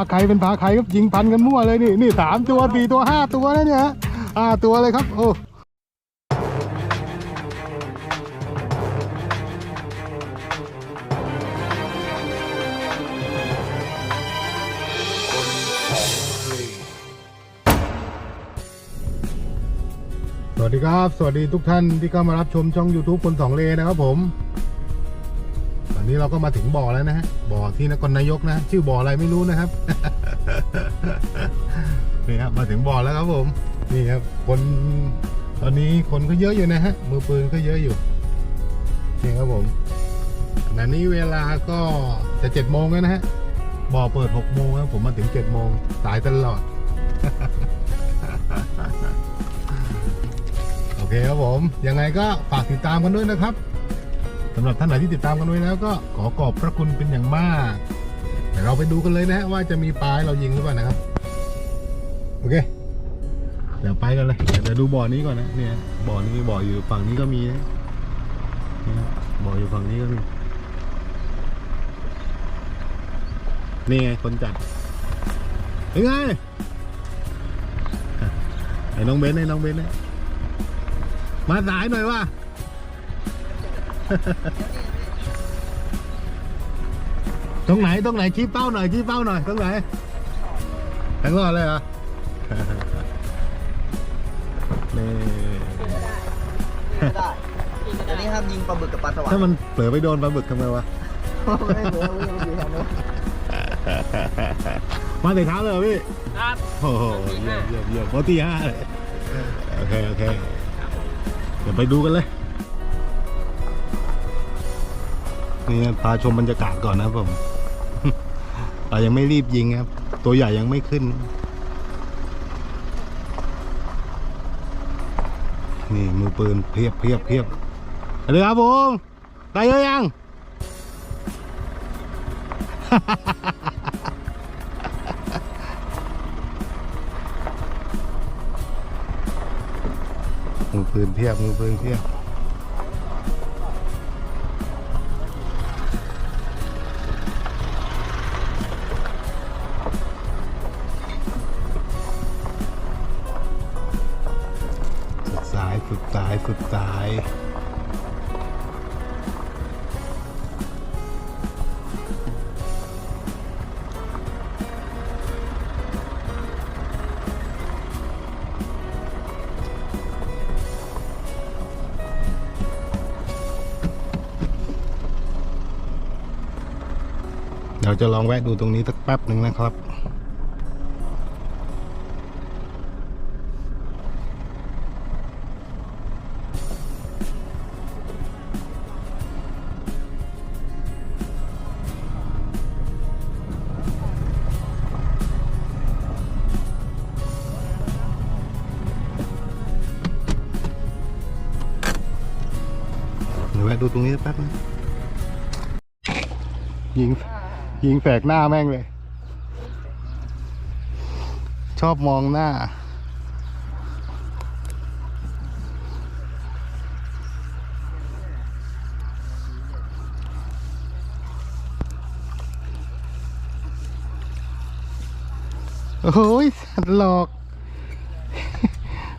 อาใครเป็นพาใครครับยิงพันกันมั่วเลยนี่นี่สามตัวสี่ตัวห้าตัวแล้วเนี่ยห้าตัวเลยครับ โอ้สวัสดีครับ สวัสดีทุกท่านที่เข้ามารับชมช่อง YouTube คนสองเลนะครับผม นี้เราก็มาถึงบ่อแล้วนะฮะบ่อที่นครนายกนะ ชื่อบ่ออะไรไม่รู้นะครับนี่ครับมาถึงบ่อแล้วครับผมนี่ครับคนตอนนี้คนก็เยอะอยู่นะฮะมือปืนก็เยอะอยู่นี่ครับผมขณะนี้เวลาก็จะเจ็ดโมงแล้วนะฮะบ่อเปิดหกโมงครับผมมาถึงเจ็ดโมงสายตลอด โอเคครับผม ยังไงก็ฝากติดตามกันด้วยนะครับ สำหรับท่านไหนที่ติดตามกันไว้แล้วก็ขอขอบพระคุณเป็นอย่างมากเดี๋ยวเราไปดูกันเลยนะฮะว่าจะมีปลาให้เรายิงหรือเปล่านะครับ โอเค เดี๋ยวไปกันเลยเดี๋ยวดูบ่อนี้ก่อนนะเนี่ยบ่อนี้บ่ออยู่ฝั่งนี้ก็มีนี่บ่ออยู่ฝั่งนี้ก็มีนี่ไงคนจัดเป็นไงไอ้น้องเบนไอ้น้องเบนซ์นะมาสายหน่อยว่า ตรงไหนตรงไหนชี้เป้าหน่อยชี้เป้าหน่อยตรงไหนทั้งรอดเลยเหรอนี่ไม่ได้อันนี้ห้ามยิงปลาบึกกับปลาสวายถ้ามันเผลอไปโดนปลาบึกทำไงวะไม่เหลือไม่อยู่ทางโน้นมาแต่เช้าเลยเหรอพี่ครับโอ้โหเยี่ยมเยี่ยมเยี่ยมโมตีห้าเลยโอเคโอเคเดี๋ยวไปดูกันเลย นี่พาชมบรรยากาศก่อนนะครับผมเรายังไม่รีบยิงครับ ตัวใหญ่ยังไม่ขึ้น นี่มือปืนเพียบเพียบเพียบเลยครับผมได้เยอะยัง มือปืนเพียบมือปืนเพียบ สายฝึกสายเดี๋ยวจะลองแวะดูตรงนี้สักแป๊บหนึ่งนะครับ ตรงนี้แป๊บนึงยิงยิงแฝกหน้าแม่งเลย ชอบมองหน้า โอ้ยสัตว์หลอก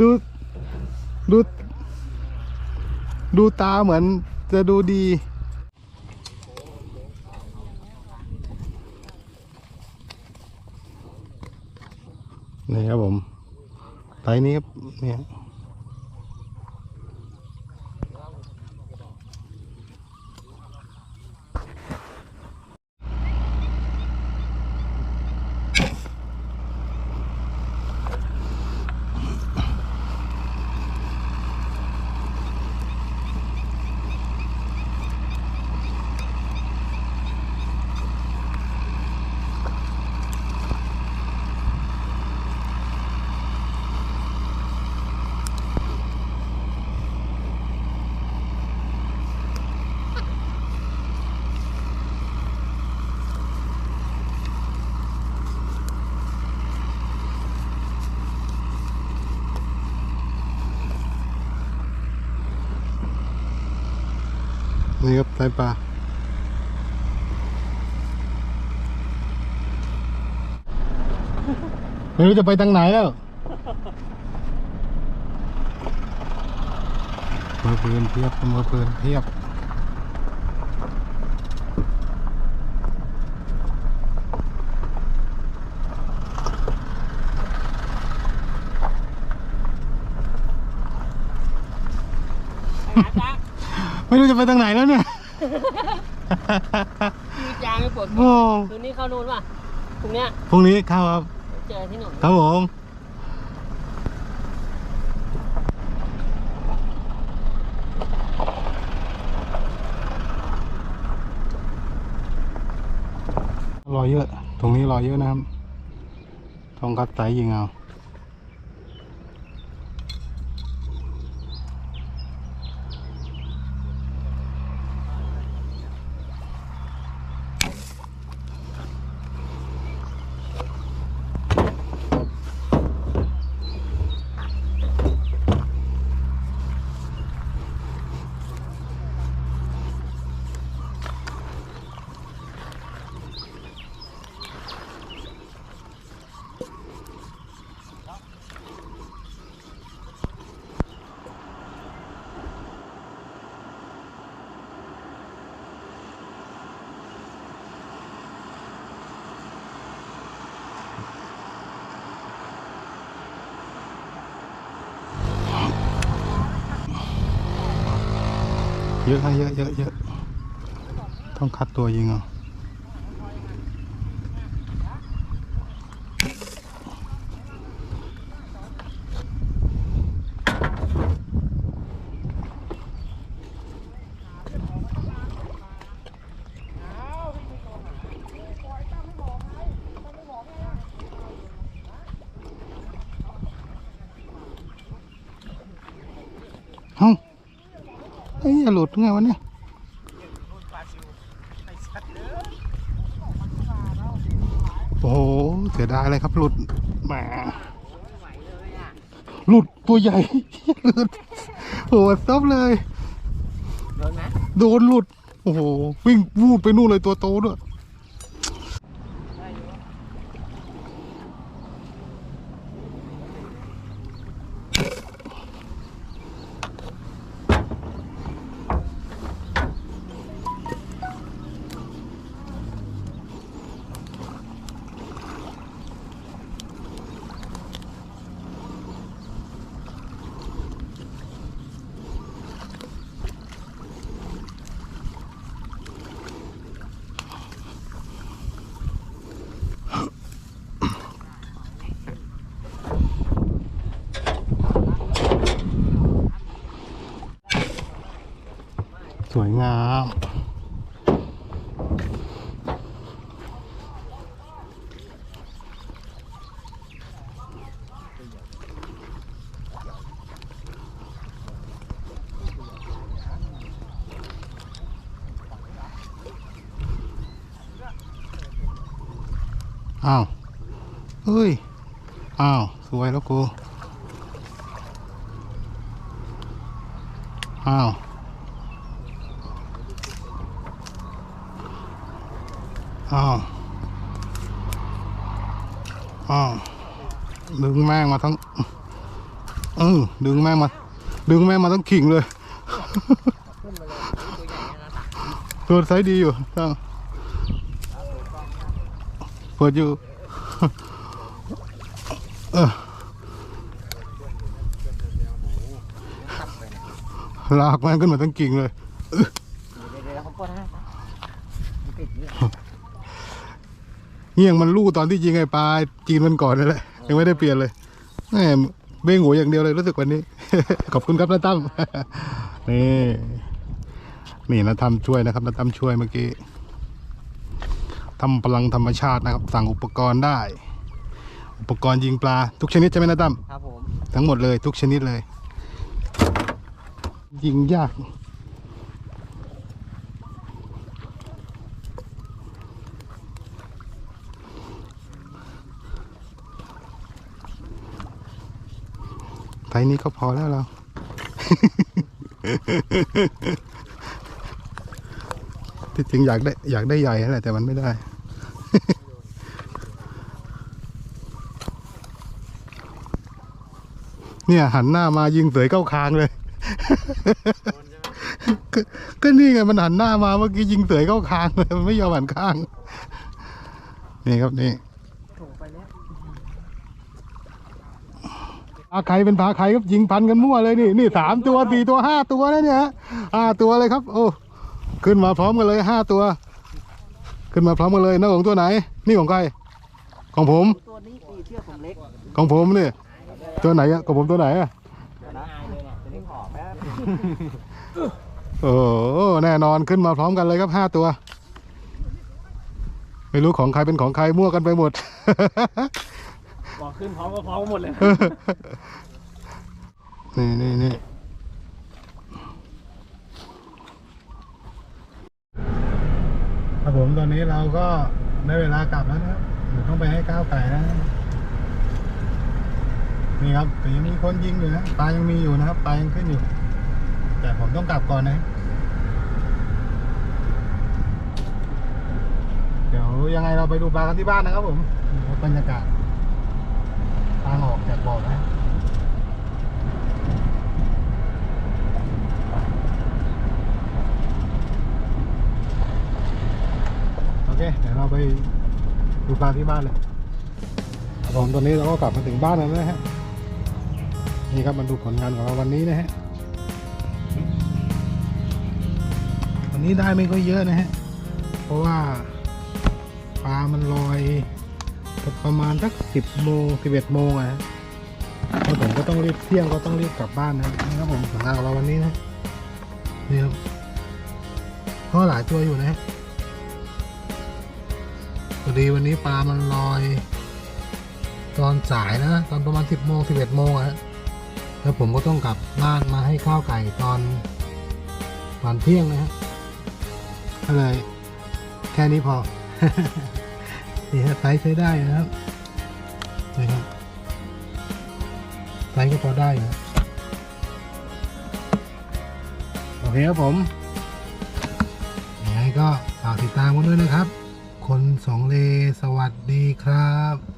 ดู ดู ดูตาเหมือน จะดูดีนี่ครับผมไตนี้ครับเนี่ย นี่ครับไตปลาไม่รู้จะไปทางไหนแล้วมือปืนเพียบมือปืนเพียบ ไปหาจ้า ไม่รู้จะไปทางไหนแล้วเนี่ยมีจางไม่ปวดโอ้คืนนี้เข้านู่นป่ะพรุ่งเนี้ยพรุ่งนี้เข้าครับ เจอที่หนุ่มครับผมรอเยอะ ตรงนี้รอเยอะนะครับ ทองคัดไซยิงเอา เยอะครับเยอะเยอะเยอะต้องคัดตัวยิงอาเอ้าไอ้ยอย่าหลุดไงวะเนี่ยโอ้โหเสียดายเลยครับหลุดแหมหลุดตัวใหญ่หลุดโอ้โหซับเลย โดนไหมโดนหลุด โอ้โห วิ่งวูดไปนู่นเลยตัวโตด้วย งามอ้าวเฮ้ย อ้าว สวยแล้วกู อ้าว อ้าวอ้าวดึงแม่งมาทั้งเออดึงแม่งมา ดึงแม่งมาทั้งขิงเลยตัวไซส์ดีอยู่ตั้งเปิดอยู่เออลากแม่งขึ้นมาทั้งกิ่งเลย เดี๋ยวเดี๋ยวผมกดให้มันติดนี่ เงี้ยงมันลู่ตอนที่ยิงไอ้ปลาจีนมันก่อนนั่นแหละยังไม่ได้เปลี่ยนเลยแหมเบ้งหัวอย่างเดียวเลยรู้สึกวันนี้ ขอบคุณครับนาตั้มนี่นี่นะทำช่วยนะครับนาตั้มช่วยเมื่อกี้ทำพลังธรรมชาตินะครับ สั่งอุปกรณ์ได้ อุปกรณ์ยิงปลา ทุกชนิดใช่ไหมนาตั้มครับผมทั้งหมดเลยทุกชนิดเลย ยิงยาก ไทยนี้ก็พอแล้วเรา ที่จริงอยากได้อยากได้ใหญ่นั่นแหละแต่มันไม่ได้ เนี่ยหันหน้ามายิงเสยเข้าคางเลยก็ก็นี่ไงมันหันหน้ามาเมื่อกี้ยิงเสยเข้าคางเลยมันไม่ยอมหันข้าง นี่ครับนี่ โถไปแล้ว ปลาไข่เป็นปลาไข่ครับยิงพันกันมั่วเลยนี่นี่สามตัวสี่ตัวห้าตัวนะเนี่ยฮะห้าตัวเลยครับ โอ้ขึ้นมาพร้อมกันเลยห้าตัว ขึ้นมาพร้อมกันเลยน้าของตัวไหน นี่ของใครของผมตัวนี้ตีเชือกผมเล็กของผมนี่ตัวไหนอะของผมตัวไหนอะโอ้แน่นอนขึ้นมาพร้อมกันเลยครับห้าตัว ไม่รู้ของใครเป็นของใครมั่วกันไปหมด บอกขึ้นพร้อมก็พร้อมหมดเลยนี่นี่นี่ครับผมตอนนี้เราก็ได้เวลากลับแล้วนะครับเดี๋ยวต้องไปให้ก้าวไก่แล้วนะนี่ครับแต่ยังมีคนยิงอยู่นะปลายังมีอยู่นะครับปลายังขึ้นอยู่ แต่ผมต้องกลับก่อนนะ เดี๋ยวยังไงเราไปดูปลากันที่บ้านนะครับผมนี่ครับบรรยากาศ ปลาออกจากบ่อนะโอเค เดี๋ยวเราไปดูปลาที่บ้านเลยผมตอนนี้เราก็กลับมาถึงบ้านแล้วนะฮะ นี่ครับมาดูผลงานของเราวันนี้นะฮะ วันนี้ได้ไม่ค่อยเยอะนะฮะ เพราะว่าปลามันลอย ประมาณสักสิบโมงสิบเอ็ดโมงอะฮะแล้วผมก็ต้องรีบเที่ยงก็ต้องรีบกลับบ้านนะนี่ครับผมผลงานของเราวันนี้นะนี่ครับก็หลายตัวอยู่นะฮะพอดีวันนี้ปลามันลอย ตอนสายนะ ตอนประมาณสิบโมงสิบเอ็ดโมงอะฮะแล้วผมก็ต้องกลับบ้านมาให้ข้าวไก่ตอนตอนเที่ยงนะฮะก็เลยแค่นี้พอ นี่ฮะไซส์ใช้ได้นะครับนี่ครับไซส์ก็พอได้นะโอเคครับผมยังไงก็ฝากติดตามกันด้วยนะครับ คนสองเลสวัสดีครับ